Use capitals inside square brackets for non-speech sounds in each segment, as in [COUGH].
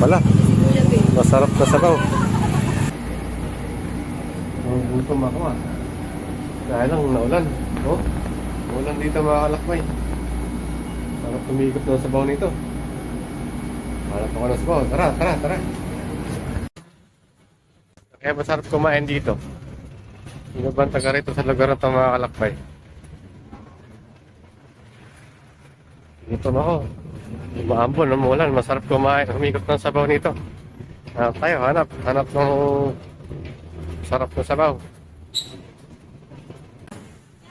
Wala. Masarap na sabaw. Ang gutom ako ah. Dahil lang naulan. Oh, ulan dito mga kalakbay. Sarap tumikot ng sabaw nito. Hanap ako ng sabaw. Tara, tara, tara. Kaya masarap kumain dito. Sino ba ang taga rito sa lugar na ito mga kalakbay? Dito na ako. Umaambon, umulan. Masarap kumain. Humikot ng sabaw nito. Hanap tayo, hanap. Hanap ng sarap ng sabaw.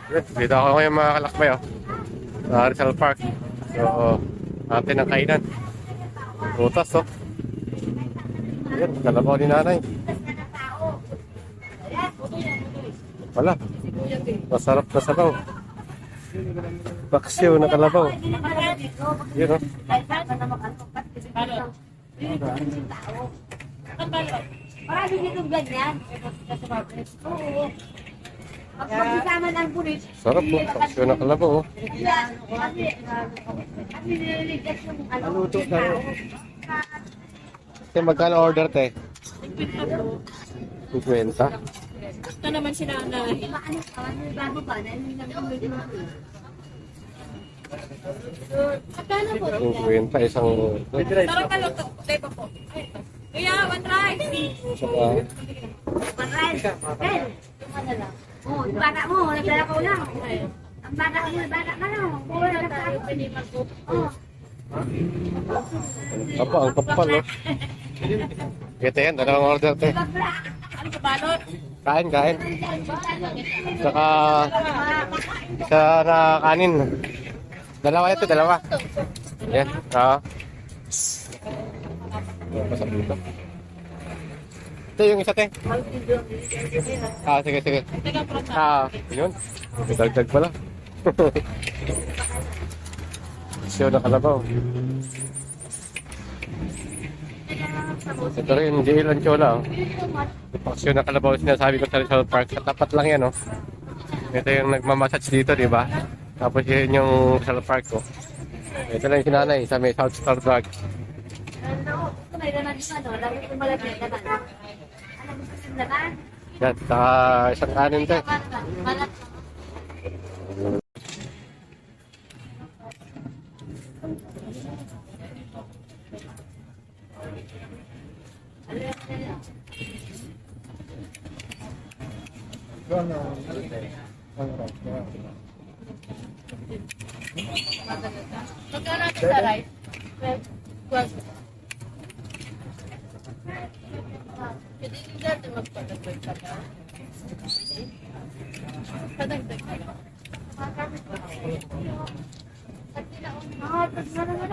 Dito ako ngayon mga kalakbay oh. Sa Rizal Park. So, atin ang kainan. Butas oh. Yan, kalabaw ni nanay. Wala. Masarap na sabaw. Paksiw na kalabaw. Yun oh. Marami dito ganyan. Oo. Pag magsasama ng pulis, Sarap oh. Paksiw na kalabaw oh. nililigas yung ano, tao. Te, magkano order te? 50. Ito naman sila ang. Ano, ano, bago yung Magkano po? 50, isang... Sarap ka luto. Tayo pa po. Kuya, one rice. Saka, Paray. Ben, ano lang. Oh, bata mo, nagdala ko lang. Ang bata ko, bata ka lang. Oo, nagdala ko. Oh. apa, ang kapal oh. [LAUGHS] Kita yan, dalawang order te. Kain, kain. Saka, isa na kanin. Dalawa ito, dalawa. Yan, oo. Pasok dito. Ito yung isa te. Ah, sige, sige. Ah, yun. Dagdag pala. [LAUGHS] Siyo na kalabaw. Ito rin, JL Anchola. Oh. Paksyo na kalabaw sinasabi ko sa Rizal Park. Sa tapat lang yan, oh. Ito yung nagmamassage dito, di ba? Tapos yun yung Rizal Park, oh. Ito lang yung sinanay sa may South Star laman? Yan, saka isang kanin, te. Malat. Magkano natin sa rice? Twelve. Pwede yung natin magpadagdag ka na. Padagdag ka na. Ah, tapos na.